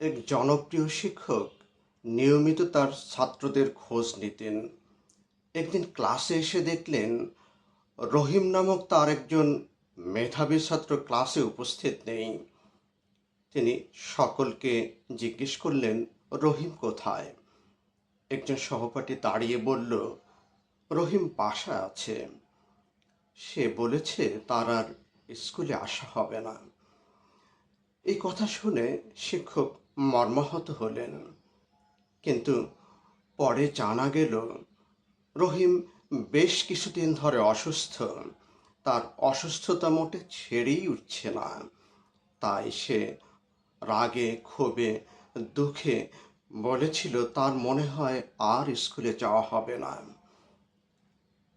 এক জনপ্রিয় শিক্ষক নিয়মিত তার ছাত্রদের খোঁজ নিতেন। একদিন ক্লাসে এসে দেখলেন, রহিম নামক তার একজন মেধাবী ছাত্র ক্লাসে উপস্থিত নেই। তিনি সকলকে জিজ্ঞেস করলেন, রহিম কোথায়? একজন সহপাঠী দাঁড়িয়ে বলল, রহিম বাসা আছে। সে বলেছে, তার আর স্কুলে আসা হবে না। এই কথা শুনে শিক্ষক মর্মাহত হলেন। কিন্তু পরে জানা গেল, রহিম বেশ কিছুদিন ধরে অসুস্থ। তার অসুস্থতা মোটে ছেড়েই উঠছে না। তাই সে রাগে, ক্ষোভে, দুঃখে বলেছিল, তার মনে হয় আর স্কুলে যাওয়া হবে না।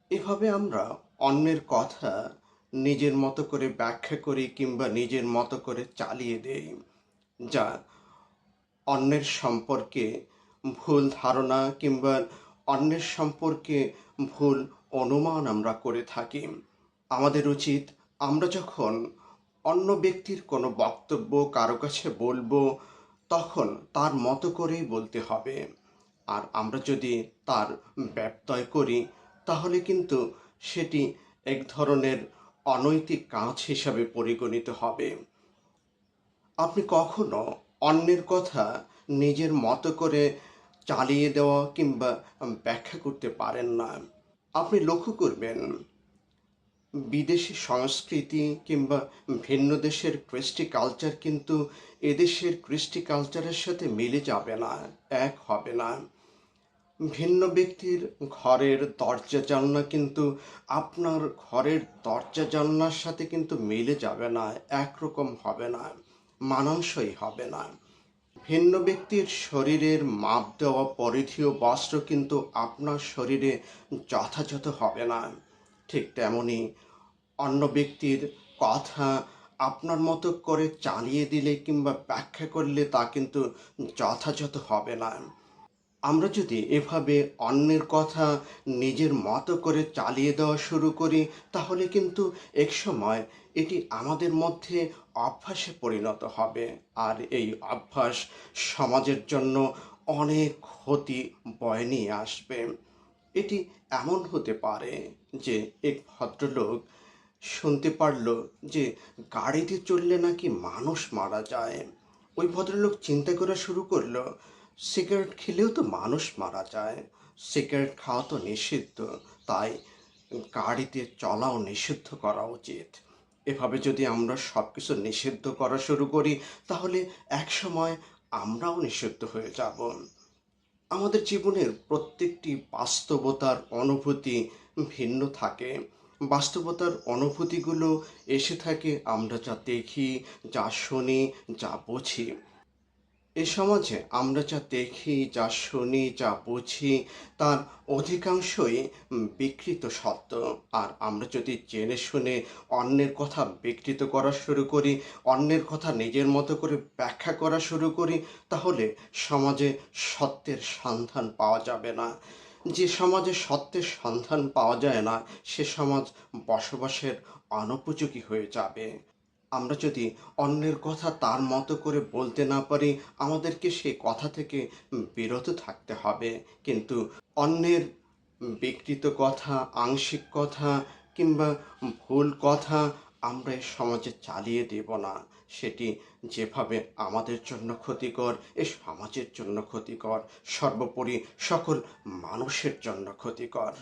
এভাবে আমরা অন্যের কথা নিজের মতো করে ব্যাখ্যা করি কিংবা নিজের মতো করে চালিয়ে দেই, যা অন্যের সম্পর্কে ভুল ধারণা কিংবা অন্যের সম্পর্কে ভুল অনুমান আমরা করে থাকি। আমাদের উচিত আমরা যখন অন্য ব্যক্তির কোনো বক্তব্য কারও কাছে বলব, তখন তার মতো করেই বলতে হবে। আর আমরা যদি তার ব্যত্যয় করি, তাহলে কিন্তু সেটি এক ধরনের অনৈতিক কাজ হিসাবে পরিগণিত হবে। আপনি কখনো অন্যের কথা নিজের মতো করে চালিয়ে দেওয়া কিংবা ব্যাখ্যা করতে পারেন না। আপনি লক্ষ্য করবেন, বিদেশি সংস্কৃতি কিংবা ভিন্ন দেশের কৃষ্টি কালচার কিন্তু এদেশের কৃষ্টি কালচারের সাথে মিলে যাবে না, এক হবে না। ভিন্ন ব্যক্তির ঘরের দরজা জানলা কিন্তু আপনার ঘরের দরজা জানলার সাথে কিন্তু মিলে যাবে না, একরকম হবে না। মানানসই হবে না। ভিন্ন ব্যক্তির শরীরের মাপ দেওয়া পরিধীয় বস্ত্র কিন্তু আপনার শরীরে যথাযথ হবে না। ঠিক তেমনি অন্য ব্যক্তির কথা আপনার মতো করে চালিয়ে দিলে কিংবা ব্যাখ্যা করলে তা কিন্তু যথাযথ হবে না। আমরা যদি এভাবে অন্যের কথা নিজের মতো করে চালিয়ে দেওয়া শুরু করি, তাহলে কিন্তু একসময় এটি আমাদের মধ্যে অভ্যাসে পরিণত হবে। আর এই অভ্যাস সমাজের জন্য অনেক ক্ষতি বয়ে নিয়ে আসবে। এটি এমন হতে পারে যে এক ভদ্রলোক শুনতে পারল যে গাড়িতে চললে নাকি মানুষ মারা যায়। ওই ভদ্রলোক চিন্তা করা শুরু করল সিগারেট খেলেও তো মানুষ মারা যায়। সিগারেট খাওয়া তো নিষিদ্ধ, তাই গাড়িতে চলাও নিষিদ্ধ করা উচিত। এভাবে যদি আমরা সব কিছু নিষিদ্ধ করা শুরু করি, তাহলে এক সময় আমরাও নিষিদ্ধ হয়ে যাব। আমাদের জীবনের প্রত্যেকটি বাস্তবতার অনুভূতি ভিন্ন থাকে। বাস্তবতার অনুভূতিগুলো এসে থাকে আমরা যা দেখি, যা শুনি, যা বুঝি। এ সমাজে আমরা যা দেখি, যা শুনি, যা বুঝি, তার অধিকাংশই বিকৃত সত্য আর আমরা যদি জেনে শুনে অন্যের কথা বিকৃত করা শুরু করি, অন্যের কথা নিজের মতো করে ব্যাখ্যা করা শুরু করি, তাহলে সমাজে সত্যের সন্ধান পাওয়া যাবে না। যে সমাজে সত্যের সন্ধান পাওয়া যায় না, সে সমাজ বসবাসের অনুপযোগী হয়ে যাবে। আমরা যদি অন্যের কথা তার মতো করে বলতে না পারি, আমাদেরকে সেই কথা থেকে বিরত থাকতে হবে। কিন্তু অন্যের বিকৃত কথা, আংশিক কথা কিংবা ভুল কথা আমরা এ সমাজে চালিয়ে দেব না। সেটি যেভাবে আমাদের জন্য ক্ষতিকর, এ সমাজের জন্য ক্ষতিকর, সর্বোপরি সকল মানুষের জন্য ক্ষতিকর।